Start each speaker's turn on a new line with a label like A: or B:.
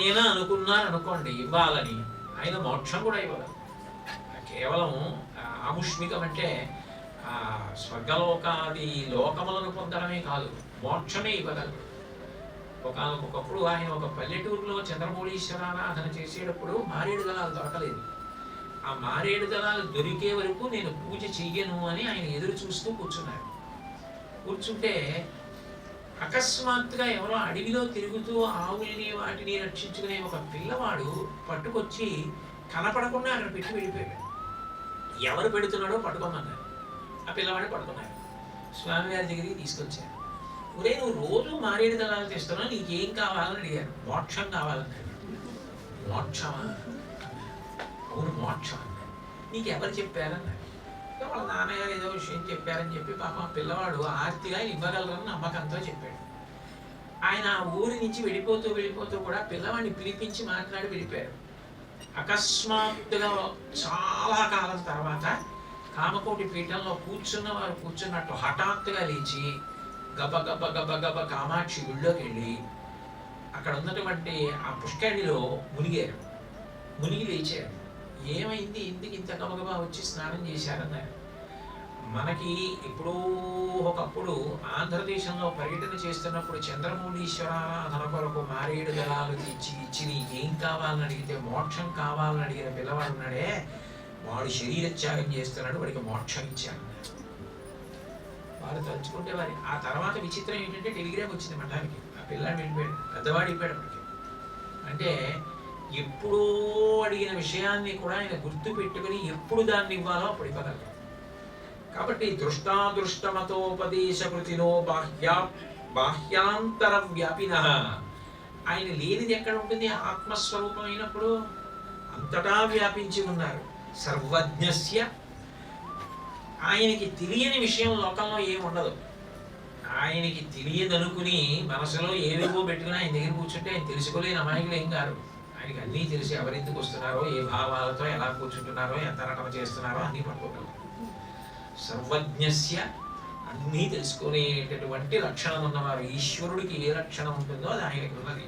A: ఆయన అనుకున్నారు అనుకోండి ఇవ్వాలని. ఆయన మోక్షం కూడా ఇవ్వాలి కేవలం ఆ, ఆముష్మికం అంటే స్వర్గలోకాది లోకములను పొందడమే కాదు మోక్షమే ఇవ్వగలరు ఒకనొకప్పుడు ఆయన ఒక పల్లెటూరులో చంద్రమౌళీశ్వరారాధన చేసేటప్పుడు మారేడు దళాలు దొరకలేదు. ఆ మారేడు దళాలు దొరికే వరకు నేను పూజ చెయ్యను అని ఆయన ఎదురు చూస్తూ కూర్చున్నారు. కూర్చుంటే అకస్మాత్తుగా ఎవరో అడవిలో తిరుగుతూ ఆవుల్ని వాటిని రక్షించుకునే ఒక పిల్లవాడు పట్టుకొచ్చి కనపడకుండా అక్కడ పెట్టి వెళ్ళిపోయాడు. ఎవరు పెడుతున్నాడో పట్టుకోమన్నారు. ఆ పిల్లవాడే పట్టుకున్నాడు. స్వామివారి దగ్గరికి తీసుకొచ్చారు ఒరే నువ్వు రోజు మారేడు దళాలు తెస్తున్నావు నీకేం కావాలని అడిగారు. మోక్షం కావాలన్నాడు మోక్షమా? అవును మోక్షం అన్నాడు నీకు ఎవరు చెప్పారన్నాడు వాళ్ళ నాన్నగారు ఏదో విషయం చెప్పారని చెప్పి పాప పిల్లవాడు ఆర్తిగా ఇవ్వగలరని నమ్మకంతో చెప్పాడు. ఆయన ఆ ఊరి నుంచి వెళ్ళిపోతూ వెళ్ళిపోతూ కూడా పిల్లవాడిని పిలిపించి మాట్లాడి వెళ్ళిపోయారు అకస్మాత్తుగా చాలా కాలం తర్వాత కామకోటి పీఠంలో కూర్చున్న వారు కూర్చున్నట్టు హఠాత్తుగా లేచి గబ గబ గబ గబ కామాక్షి గుళ్ళోకి వెళ్ళి అక్కడ ఉన్నటువంటి ఆ పుష్కరిణిలో మునిగారు. మునిగి లేచారు. ఏమైంది? ఎందుకు ఇంత గబగబా వచ్చి స్నానం చేశారన్నారు. మనకి ఎప్పుడో ఒకప్పుడు ఆంధ్రదేశంలో పర్యటన చేస్తున్నప్పుడు చంద్రమౌళీశ్వరారాధన కొరకు మారేడు దళాలు తెచ్చి ఇచ్చి ఏం కావాలని అడిగితే మోక్షం కావాలని అడిగిన పిల్లవాడు ఉన్నాడే వాడు శరీరత్యాగం చేస్తున్నాడు వాడికి మోక్షం ఇచ్చాను వారు తలుచుకుంటే వారి ఆ తర్వాత విచిత్రం ఏంటంటే టెలిగ్రామ్ వచ్చింది మఠానికి. ఆ పిల్లాడు వెళ్ళిపోయాడు. పెద్దవాడు వెళ్ళిపోయాడు అంటే ఎప్పుడో అడిగిన విషయాన్ని కూడా ఆయన గుర్తు పెట్టుకుని ఎప్పుడు దాన్ని ఇవ్వాలో అప్పుడు ఇవ్వగలరు. కాబట్టి దృష్టాదృష్టమతోపదేశ కృతినో బాహ్యా బాహ్యాంతర వ్యాపిన ఆయన లేనిది ఎక్కడ ఉంటుంది? ఆత్మస్వరూపం అయినప్పుడు అంతటా వ్యాపించి ఉన్నారు. సర్వజ్ఞస్య ఆయనకి తెలియని విషయం లోకంలో ఏమి ఉండదు. ఆయనకి తెలియదనుకుని మనసులో ఏవేవో పెట్టుకుని ఆయన దగ్గర కూర్చుంటే ఆయన తెలుసుకోలేని అమాయకులు ఏం కాదు ఆయనకి అన్నీ తెలిసి ఎవరెందుకు వస్తున్నారో ఏ భావాలతో ఎలా కూర్చుంటున్నారో ఎంత నటన చేస్తున్నారో అన్నీ పట్టుకోగలరు సర్వజ్ఞస్య అన్నీ తెలుసుకునేటటువంటి లక్షణం ఉన్నవారు ఈశ్వరుడికి ఏ లక్షణం ఉంటుందో అది ఆయనకు ఉన్నది.